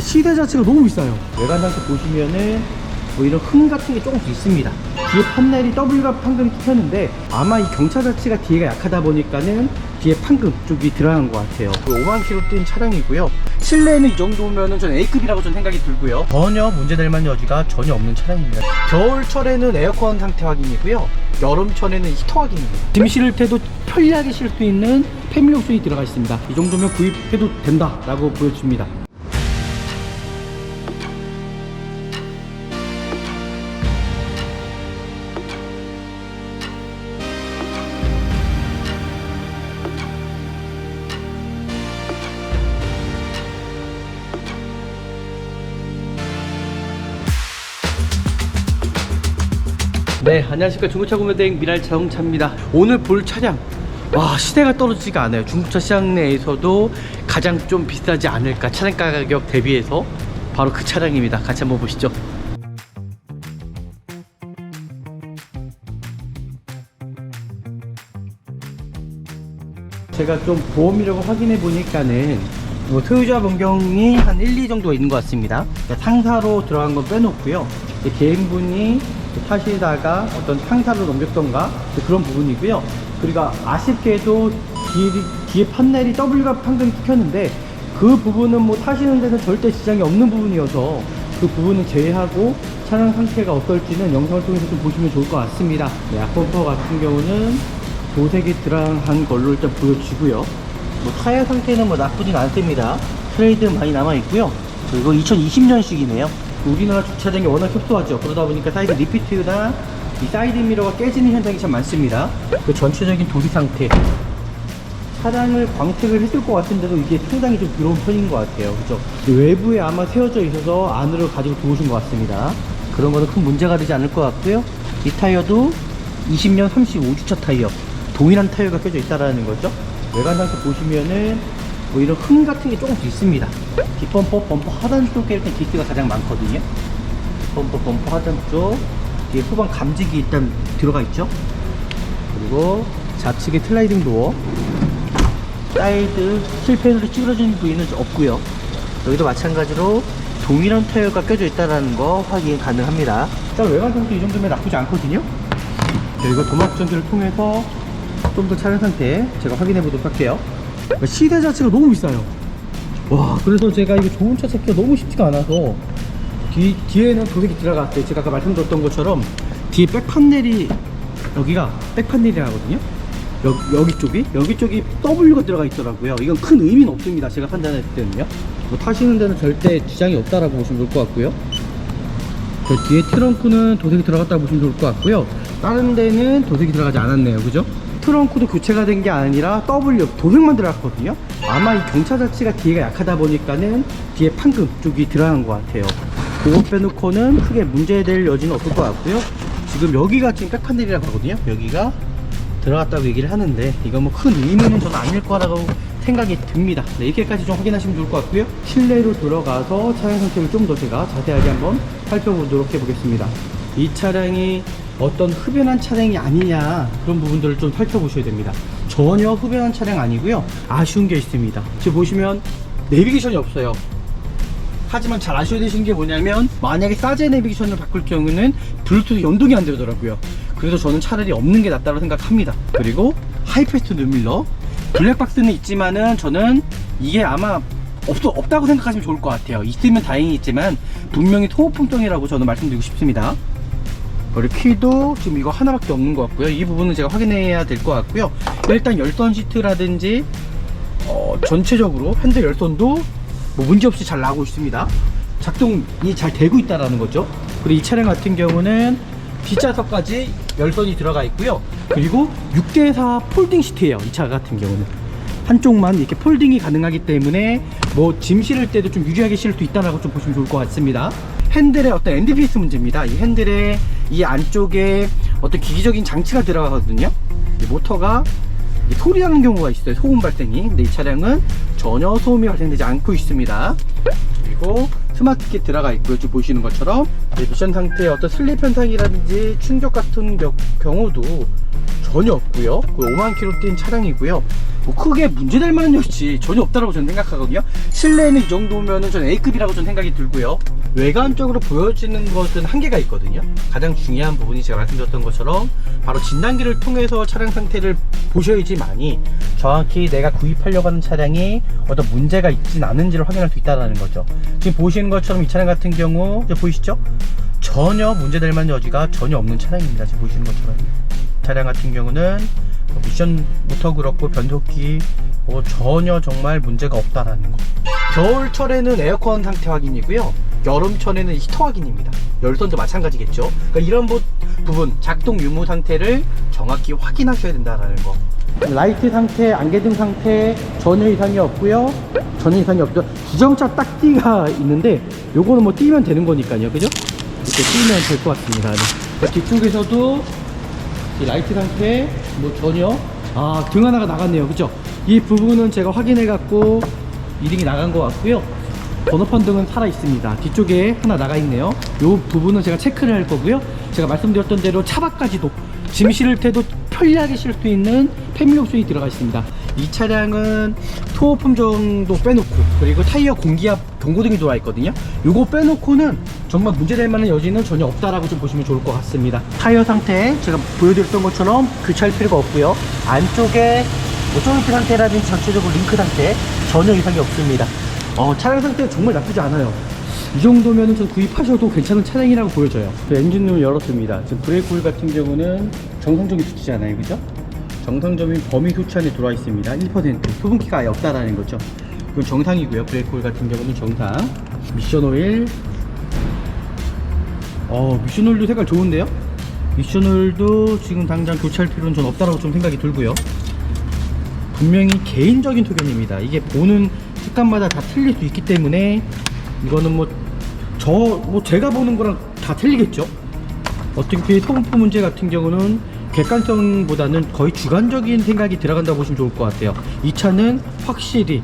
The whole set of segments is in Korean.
시대 자체가 너무 비싸요. 외관 상태 보시면은 뭐 이런 흠 같은 게 조금씩 있습니다. 뒤에 판넬이 W가 판금이 튀었는데 아마 이 경차 자체가 뒤에가 약하다 보니까는 뒤에 판금 쪽이 들어간 것 같아요. 5만 킬로 뛴 차량이고요. 실내는 이 정도면은 전 A급이라고 전 생각이 들고요. 전혀 문제될 만한 여지가 전혀 없는 차량입니다. 겨울철에는 에어컨 상태 확인이고요. 여름철에는 히터 확인입니다. 짐 실을 때도 편리하게 실 수 있는 패밀리 옵션이 들어가 있습니다. 이 정도면 구입해도 된다 라고 보여집니다. 네, 안녕하십니까. 중고차 구매대행 미랄 자동차입니다. 오늘 볼 차량. 와, 시대가 떨어지지가 않아요. 중고차 시장 내에서도 가장 좀 비싸지 않을까. 차량 가격 대비해서 바로 그 차량입니다. 같이 한번 보시죠. 제가 좀 보험이라고 확인해 보니까는 뭐 소유자 변경이 한 1, 2 정도 있는 것 같습니다. 그러니까 상사로 들어간 건 빼놓고요. 개인분이 타시다가 어떤 상사로 넘겼던가 그런 부분이고요. 그리고 아쉽게도 뒤에, 뒤에 판넬이 W가 판금이 튀겼는데 그 부분은 뭐 타시는 데는 절대 지장이 없는 부분이어서 그 부분은 제외하고 차량 상태가 어떨지는 영상을 통해서 좀 보시면 좋을 것 같습니다. 네, 앞범퍼 같은 경우는 도색이 들어간 걸로 일단 보여지고요. 뭐 타이어 상태는 뭐 나쁘진 않습니다. 트레이드 많이 남아 있고요. 그리고 2020년식이네요. 우리나라 주차장이 워낙 협소하죠. 그러다 보니까 사이드 리피트나 이 사이드 미러가 깨지는 현상이 참 많습니다. 그 전체적인 도색 상태. 차량을 광택을 했을 것 같은데도 이게 상당히 좀 더러운 편인 것 같아요. 그죠? 외부에 아마 세워져 있어서 안으로 가지고 들어오신 것 같습니다. 그런 거는 큰 문제가 되지 않을 것 같고요. 이 타이어도 20년 35주차 타이어. 동일한 타이어가 껴져 있다라는 거죠. 외관 상태 보시면은 뭐 이런 흠 같은 게 조금씩 있습니다. 뒷범퍼, 범퍼 하단 쪽에 이렇게 기스가 가장 많거든요. 범퍼, 범퍼 하단 쪽. 뒤에 후방 감지기 일단 들어가 있죠. 그리고 좌측에 슬라이딩 도어. 사이드 실패로 찌그러진 부위는 없고요. 여기도 마찬가지로 동일한 타이어가 껴져 있다는 거 확인 가능합니다. 일단 외관 상태 이 정도면 나쁘지 않거든요. 자, 이거 도막 전기를 통해서 좀 더 차량 상태 제가 확인해 보도록 할게요. 시대 자체가 너무 비싸요. 와, 그래서 제가 이거 좋은 차 찾기가 너무 쉽지가 않아서 뒤, 뒤에는 도색이 들어갔어요. 제가 아까 말씀드렸던 것처럼 뒤에 백 판넬이 여기가 백 판넬이라거든요. 여, 여기 쪽이 여기 쪽이 W가 들어가 있더라고요. 이건 큰 의미는 없습니다. 제가 판단했을 때는요. 뭐 타시는 데는 절대 지장이 없다라고 보시면 좋을 것 같고요. 저 뒤에 트렁크는 도색이 들어갔다고 보시면 좋을 것 같고요. 다른 데는 도색이 들어가지 않았네요. 그죠? 트렁크도 교체가 된 게 아니라 W 도색만 들어갔거든요. 아마 이 경차 자체가 뒤에가 약하다 보니까는 뒤에 판금 쪽이 들어간 것 같아요. 그거 빼놓고는 크게 문제될 여지는 없을 것 같고요. 지금 여기가 지금 백판넬이라고 하거든요. 여기가 들어갔다고 얘기를 하는데 이거 뭐큰 의미는 저는 아닐 거라고 생각이 듭니다. 네, 이렇게까지 좀 확인하시면 좋을 것 같고요. 실내로 들어가서 차량 상태를 좀 더 제가 자세하게 한번 살펴보도록 해보겠습니다. 이 차량이 어떤 흡연한 차량이 아니냐 그런 부분들을 좀 살펴보셔야 됩니다. 전혀 흡연한 차량 아니고요. 아쉬운 게 있습니다. 지금 보시면 내비게이션이 없어요. 하지만 잘 아셔야 되시는 게 뭐냐면 만약에 사제 내비게이션을 바꿀 경우는 블루투스 연동이 안 되더라고요 그래서 저는 차라리 없는 게 낫다고 생각합니다 그리고 하이패스트 뉴밀러 블랙박스는 있지만은 저는 이게 아마 없, 없다고 생각하시면 좋을 것 같아요 있으면 다행이겠지만 분명히 소모품종이라고 저는 말씀드리고 싶습니다 그리고 키도 지금 이거 하나밖에 없는 것 같고요 이 부분은 제가 확인해야 될 것 같고요 일단 열선 시트라든지 어, 전체적으로 핸들 열선도 뭐 문제없이 잘 나오고 있습니다. 작동이 잘 되고 있다라는 거죠. 그리고 이 차량 같은 경우는 뒷좌석까지 열선이 들어가 있고요. 그리고 6대4 폴딩 시트예요. 이 차 같은 경우는. 한쪽만 이렇게 폴딩이 가능하기 때문에 뭐 짐 실을 때도 좀 유리하게 실을 수 있다라고 좀 보시면 좋을 것 같습니다. 핸들의 어떤 NDPS 문제입니다. 이 핸들의 이 안쪽에 어떤 기기적인 장치가 들어가거든요. 이 모터가 소리 나는 경우가 있어요. 소음 발생이. 근데 이 차량은 전혀 소음이 발생되지 않고 있습니다. 그리고 스마트키 들어가 있고요. 지금 보시는 것처럼 미션 상태의 어떤 슬립 현상이라든지 충격 같은 겨- 경우도 전혀 없고요. 5만 킬로 뛴 차량이고요. 뭐 크게 문제될 만한 여지 전혀 없다고 저는 생각하거든요. 실내는 이 정도면은 저는 A급이라고 저는 생각이 들고요. 외관적으로 보여지는 것은 한계가 있거든요. 가장 중요한 부분이 제가 말씀드렸던 것처럼 바로 진단기를 통해서 차량 상태를 보셔야지만이 정확히 내가 구입하려고 하는 차량이 어떤 문제가 있진 않은지를 확인할 수 있다는 거죠. 지금 보시는 것처럼 이 차량 같은 경우 보이시죠? 전혀 문제될 만한 여지가 전혀 없는 차량입니다. 지금 보시는 것처럼 차량 같은 경우는 뭐 미션부터 그렇고 변속기 뭐 전혀 정말 문제가 없다라는 거. 겨울철에는 에어컨 상태 확인이고요. 여름철에는 히터 확인입니다. 열선도 마찬가지겠죠. 그러니까 이런 부, 부분 작동 유무 상태를 정확히 확인하셔야 된다라는 거. 라이트 상태, 안개등 상태 전혀 이상이 없고요. 전혀 이상이 없죠. 주정차 딱 띠가 있는데 요거는 뭐 띄면 되는 거니까요. 그죠? 이렇게 띄면 될 것 같습니다. 네. 뒤쪽에서도 이 라이트 상태 뭐 전혀 아 등 하나가 나갔네요 그죠 이 부분은 제가 확인해 갖고 이등이 나간 것 같고요 번호판 등은 살아 있습니다. 뒤쪽에 하나 나가 있네요. 이 부분은 제가 체크를 할 거고요. 제가 말씀드렸던 대로 차박까지도 짐 실을 때도 편리하게 실 수 있는 패밀리 옵션이 들어가 있습니다. 이 차량은 토호품 정도 빼놓고 그리고 타이어 공기압 경고등이 들어와 있거든요. 요거 빼놓고는 정말 문제될 만한 여지는 전혀 없다라고 좀 보시면 좋을 것 같습니다. 타이어 상태 제가 보여드렸던 것처럼 교체할 필요가 없고요. 안쪽에 오토리피 상태라든지 전체적으로 링크 상태 전혀 이상이 없습니다 어, 차량 상태 정말 나쁘지 않아요. 이 정도면 좀 구입하셔도 괜찮은 차량이라고 보여져요. 그 엔진룸을 열었습니다. 지금 브레이크 홀 같은 경우는 정상적인 수치잖아요. 그죠? 정상적인 범위 수치 안에 들어와 있습니다. 1% 수분기가 아예 없다라는 거죠. 그건 정상이고요. 브레이크 홀 같은 경우는 정상. 미션 오일. 어 미션 오일도 색깔 좋은데요? 미션 오일도 지금 당장 교체할 필요는 전 없다라고 좀 생각이 들고요. 분명히 개인적인 소견입니다. 이게 보는 색감마다 다 틀릴 수 있기 때문에 이거는 뭐저뭐 제가 보는 거랑 다 틀리겠죠? 어떻게 소분포 문제 같은 경우는 객관성보다는 거의 주관적인 생각이 들어간다고 보시면 좋을 것 같아요. 이 차는 확실히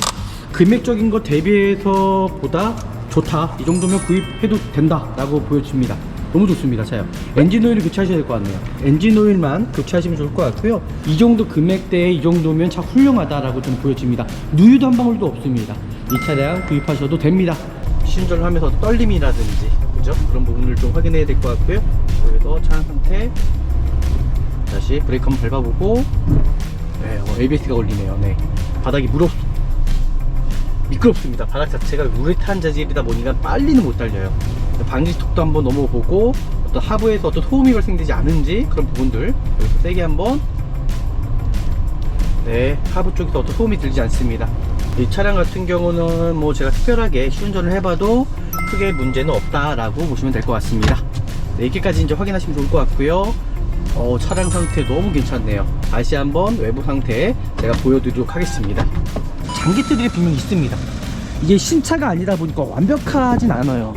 금액적인 것 대비해서 보다 좋다. 이 정도면 구입해도 된다 라고 보여집니다 너무 좋습니다. 차요. 엔진 오일을 교체하셔야 될 것 같네요. 엔진 오일만 교체하시면 좋을 것 같고요. 이 정도 금액대에 이 정도면 차 훌륭하다라고 좀 보여집니다. 누유도 한 방울도 없습니다. 이 차량 구입하셔도 됩니다. 시운전을 하면서 떨림이라든지 그죠? 그런 부분을 좀 확인해야 될 것 같고요. 그래서 차량 상태 다시 브레이크 한번 밟아보고 네, 어, ABS가 걸리네요. 네. 바닥이 무럽 미끄럽습니다. 바닥 자체가 우레탄 재질이다 보니까 빨리는 못 달려요. 방지턱도 한번 넘어보고 어떤 하부에서 어떤 소음이 발생되지 않은지 그런 부분들 여기서 세게 한번 네 하부 쪽에서 어떤 소음이 들지 않습니다. 이 차량 같은 경우는 뭐 제가 특별하게 시운전을 해봐도 크게 문제는 없다라고 보시면 될 것 같습니다. 네, 이렇게까지 이제 확인하시면 좋을 것 같고요. 어, 차량 상태 너무 괜찮네요. 다시 한번 외부 상태 제가 보여드리도록 하겠습니다. 장기트들이 분명히 있습니다. 이게 신차가 아니다 보니까 완벽하진 않아요.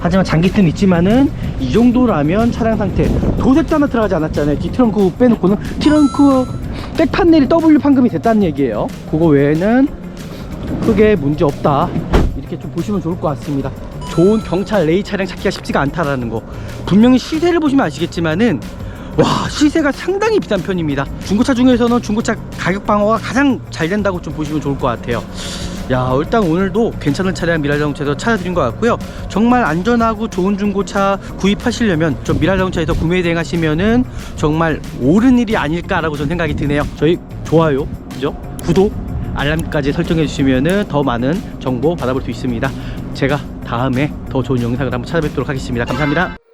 하지만 장기트는 있지만은 이 정도라면 차량 상태 도색도 하나 들어가지 않았잖아요. 뒤트렁크 빼놓고는 트렁크 백 판넬이 W 판금이 됐다는 얘기예요. 그거 외에는 크게 문제 없다. 이렇게 좀 보시면 좋을 것 같습니다. 좋은 경찰 레이 차량 찾기가 쉽지가 않다라는 거. 분명히 시세를 보시면 아시겠지만은 와 시세가 상당히 비싼 편입니다. 중고차 중에서는 중고차 가격 방어가 가장 잘 된다고 좀 보시면 좋을 것 같아요. 야 일단 오늘도 괜찮은 차량 미랄자동차에서 찾아드린 것 같고요. 정말 안전하고 좋은 중고차 구입하시려면 좀 미랄자동차에서 구매 대행하시면은 정말 옳은 일이 아닐까라고 저는 생각이 드네요. 저희 좋아요 그죠? 구독 알람까지 설정해 주시면은 더 많은 정보 받아볼 수 있습니다. 제가 다음에 더 좋은 영상을 한번 찾아뵙도록 하겠습니다. 감사합니다